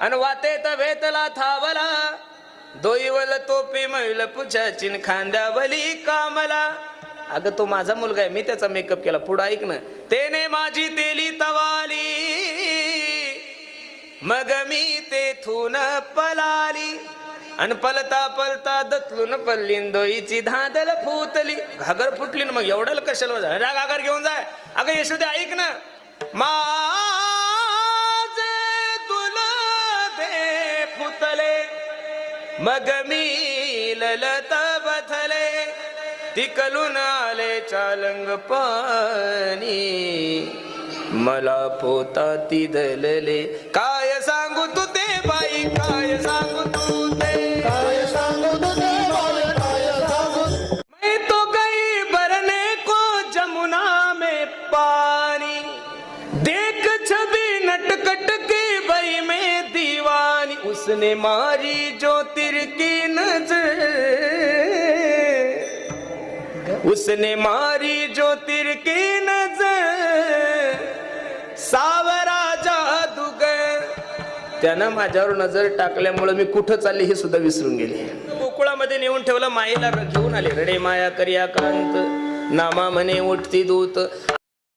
अन वाते तबेतला थावला. दोईवल तोपी मैल पुछाचिन खांद्यावली कामला. अगं तो माझा मुलगा आहे मी त्याचा मेकअप केला. पुढं ऐक ना. तेने माझी तेली तवाली. मग मी तेथून पलाली. अन पलता पलता दतलून पल्लीन दोईची धादल फुतली घागर फुटली ना मग एवढं कशाला जा घागर घेऊन जाय अगं यशोदे ऐक ना. मा मग मी ललत बथले तिकलून आले चालंग पाणी. मला पोता ती दलले काय सांगू तू ते बाई काय सांगू? उसने मारी जो तिर की नजर। उसने मारी जो तिर की नजर। सावरा जादूग त्यानं माझ्यावर नजर टाकल्यामुळे मी कुठं चालले हे सुद्धा विसरून गेले. गोकुळामध्ये नेऊन ठेवलं मायेला घेऊन आले. रडे माया करिया कांत नामा म्हणे उठती दूत.